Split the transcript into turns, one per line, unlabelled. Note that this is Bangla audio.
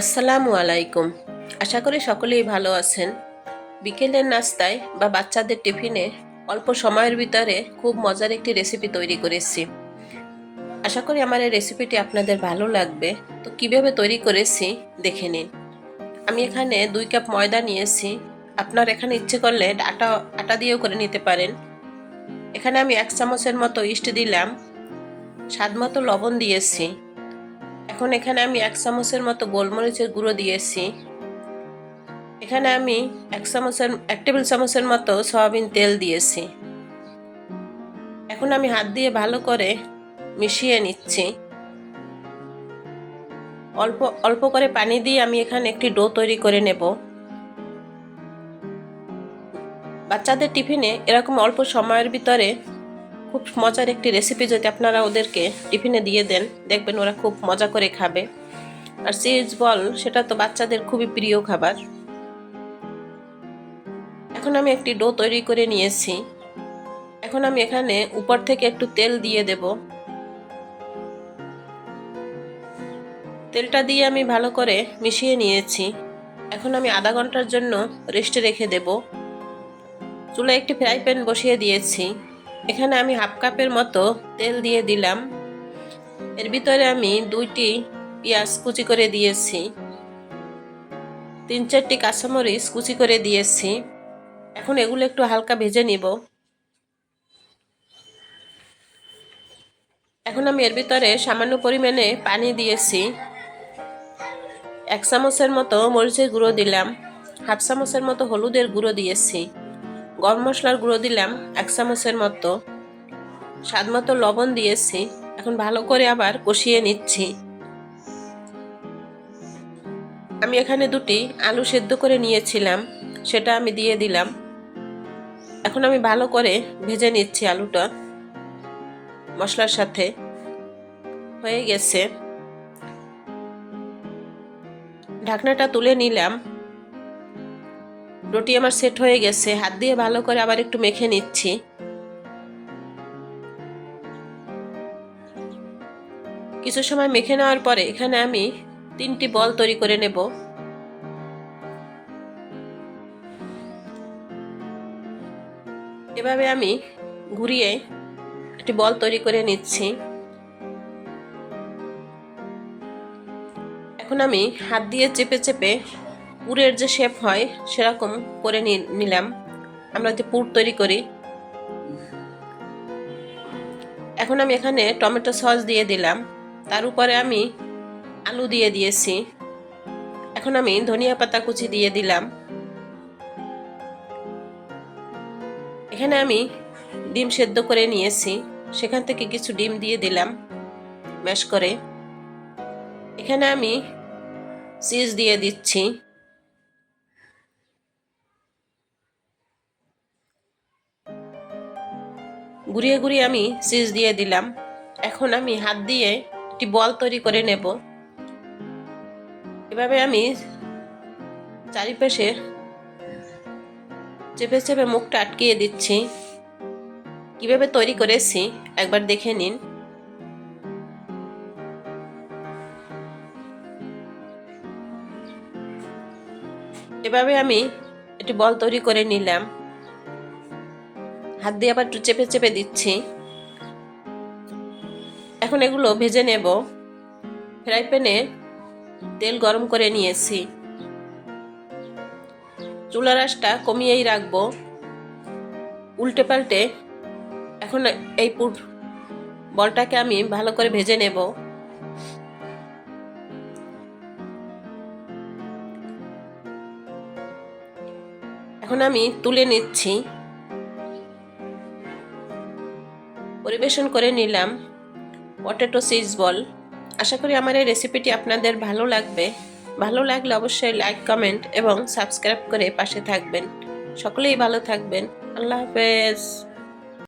আসসালামু আলাইকুম। আশা করি সকলেই ভালো আছেন। বিকেলের নাস্তায় বা বাচ্চাদের টিফিনে অল্প সময়ের ভিতরে খুব মজার একটি রেসিপি তৈরি করেছি। আশা করি আমার এই রেসিপিটি আপনাদের ভালো লাগবে। তো কীভাবে তৈরি করেছি দেখে নিন। আমি এখানে দুই কাপ ময়দা নিয়েছি। আপনার এখানে ইচ্ছে করলে আটা আটা দিয়েও করে নিতে পারেন। এখানে আমি এক চামচের মতো ইস্ট দিলাম। স্বাদ মতো লবণ দিয়েছি। এখন এখানে আমি এক চামচের মতো গোলমরিচের গুঁড়ো দিয়েছি। এখানে আমি এক চামচের, এক টেবিল চামচের মতো সয়াবিন তেল দিয়েছি। এখন আমি হাত দিয়ে ভালো করে মিশিয়ে নিচ্ছি। অল্প অল্প করে পানি দিয়ে আমি এখানে একটি ডো তৈরি করে নেব। বাচ্চাদের টিফিনে এরকম অল্প সময়ের ভিতরে খুব মজার একটি রেসিপি যদি আপনারা ওদেরকে টিফিনে দিয়ে দেন, দেখবেন ওরা খুব মজা করে খাবে। আর চিজ বল সেটা তো বাচ্চাদের খুবই প্রিয় খাবার। এখন আমি একটি ডো তৈরি করে নিয়েছি। এখন আমি এখানে উপর থেকে একটু তেল দিয়ে দেব। তেলটা দিয়ে আমি ভালো করে মিশিয়ে নিয়েছি। এখন আমি আধা ঘণ্টার জন্য রেস্টে রেখে দেব। চুলায় একটি ফ্রাই প্যান বসিয়ে দিয়েছি। এখানে আমি হাফ কাপের মতো তেল দিয়ে দিলাম। এর ভিতরে আমি দুইটি পেঁয়াজ কুচি করে দিয়েছি। তিন চারটি কাঁচামরিচ কুচি করে দিয়েছি। এখন এগুলো একটু হালকা ভেজে নিব। এখন আমি এর ভিতরে সামান্য পরিমাণে পানি দিয়েছি। এক চামচের মতো মরিচের গুঁড়ো দিলাম। হাফ চামচের মতো হলুদের গুঁড়ো দিয়েছি। গরম মশলার গুঁড়ো দিলাম, এক চামচের মতো। স্বাদ মতো লবণ দিয়েছি। এখন ভালো করে আবার কষিয়ে নিচ্ছি। আমি এখানে দুটি আলু সেদ্ধ করে নিয়েছিলাম, সেটা আমি দিয়ে দিলাম। এখন আমি ভালো করে ভেজে নিচ্ছি আলুটা। মশলার সাথে। হয়ে গেছে। ঢাকনাটা তুলে নিলাম। রুটি আমার সেট হয়ে গেছে, হাত দিয়ে ভালো করে আবার একটু মেখে নিচ্ছি। কিছু সময় মেখে নেওয়ার পরে এখানে আমি তিনটি বল তৈরি করে নেব। এভাবে আমি ঘুরিয়ে একটি বল তৈরি করে নিচ্ছি। এখন আমি হাত দিয়ে চেপে চেপে পুরের যে শেপ হয়, সেরকম করে নিলাম। আমরা যে পুর তৈরি করি। এখন আমি এখানে টমেটো সস দিয়ে দিলাম। তার উপরে আমি আলু দিয়ে দিয়েছি। এখন আমি ধনিয়া পাতা কুচি দিয়ে দিলাম। এখানে আমি ডিম সেদ্ধ করে নিয়েছি। সেখান থেকে কিছু ডিম দিয়ে দিলাম ম্যাশ করে। এখানে আমি চিজ দিয়ে দিচ্ছি। ঘুরিয়ে ঘুরিয়ে আমি চিজ দিয়ে দিলাম। এখন আমি হাত দিয়ে একটি বল তৈরি করে নেব। এভাবে আমি চারিপাশে চেপে চেপে মুখটা আটকিয়ে দিচ্ছি। কীভাবে তৈরি করেছি একবার দেখে নিন। এভাবে আমি একটি বল তৈরি করে নিলাম। হাত দিয়ে আবার একটু চেপে চেপে দিচ্ছি। এখন এগুলো ভেজে নেব। ফ্রাই প্যানে তেল গরম করে নিয়েছি। চুলার আঁচটা কমিয়েই রাখব। উল্টে পাল্টে এখন এই পুর বলটাকে আমি ভালো করে ভেজে নেব। এখন আমি তুলে নিচ্ছি। পরিবেশন করে নিলাম। পটেটো সিজ বল। আশা করি আমার এই রেসিপিটি আপনাদের ভালো লাগবে। ভালো লাগলে অবশ্যই লাইক কমেন্ট এবং সাবস্ক্রাইব করে পাশে থাকবেন। সকলেই ভালো থাকবেন। আল্লাহ হাফেজ।